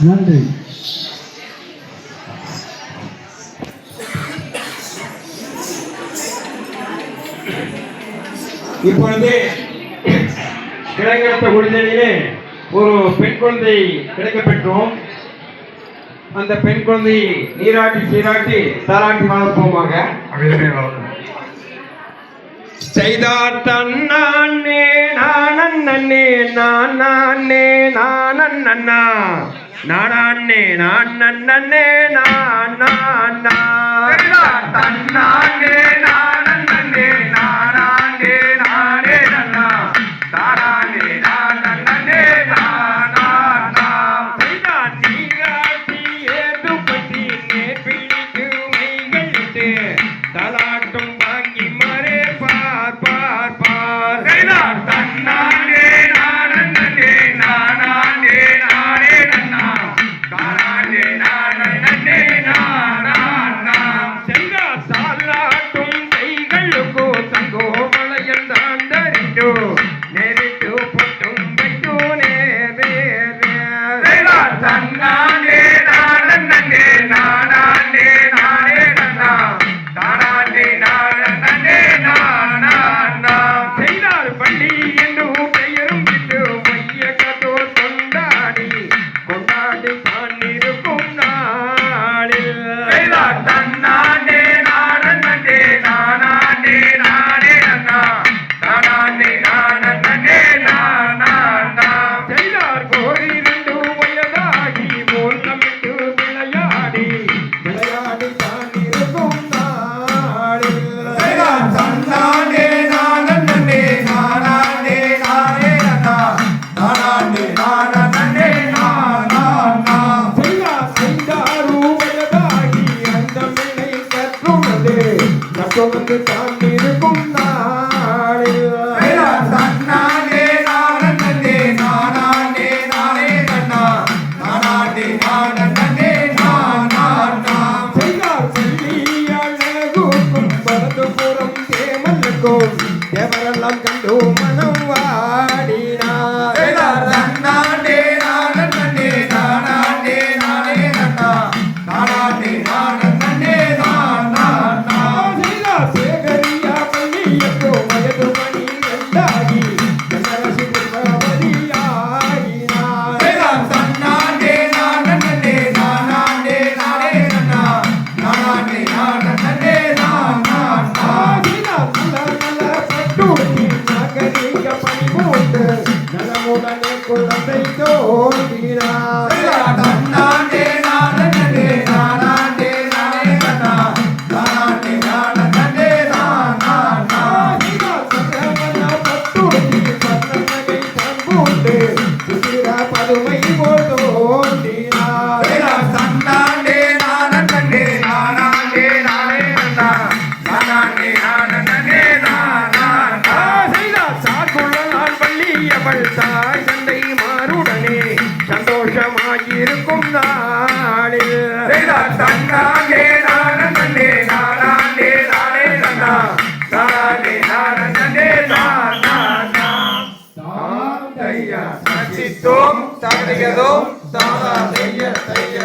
நன்றி. இப்பொழுது கிழங்கெடுத்த குடிதலிலே ஒரு பெண் குழந்தை கிடைக்கப் பெற்றோம் அந்த பெண் குழந்தை நீராட்டி சீராட்டி தாராட்டி வளர்ப்போமாக தன்னானே நானே நான் நானே நானே நான் நன்னே நான் நான் தான் இருக்கும் நாளில் தன்னானே நானே நானே நானே நன்னா நானே நானே நானா செய்தார் செல்லியழகுக்கும் பரதுபுறம் தேமலுக்கும் தேவரெல்லாம் கண்டு மனம் வாடினார்? தன்னானே நானே நானே நானே நன்னா நானே நானே நலமுடனே குழந்தை தோன்றினார் வள்ளியவள் தாய் தந்தை மாறுடனே சந்தோஷமாயிருக்கும் நாளில். தன்னானே நானே நானே நானே நன்னா நானே நானே நானா தாம் தையா சச்சித்தோம் தகதிகதோம் தாதா தைய தைய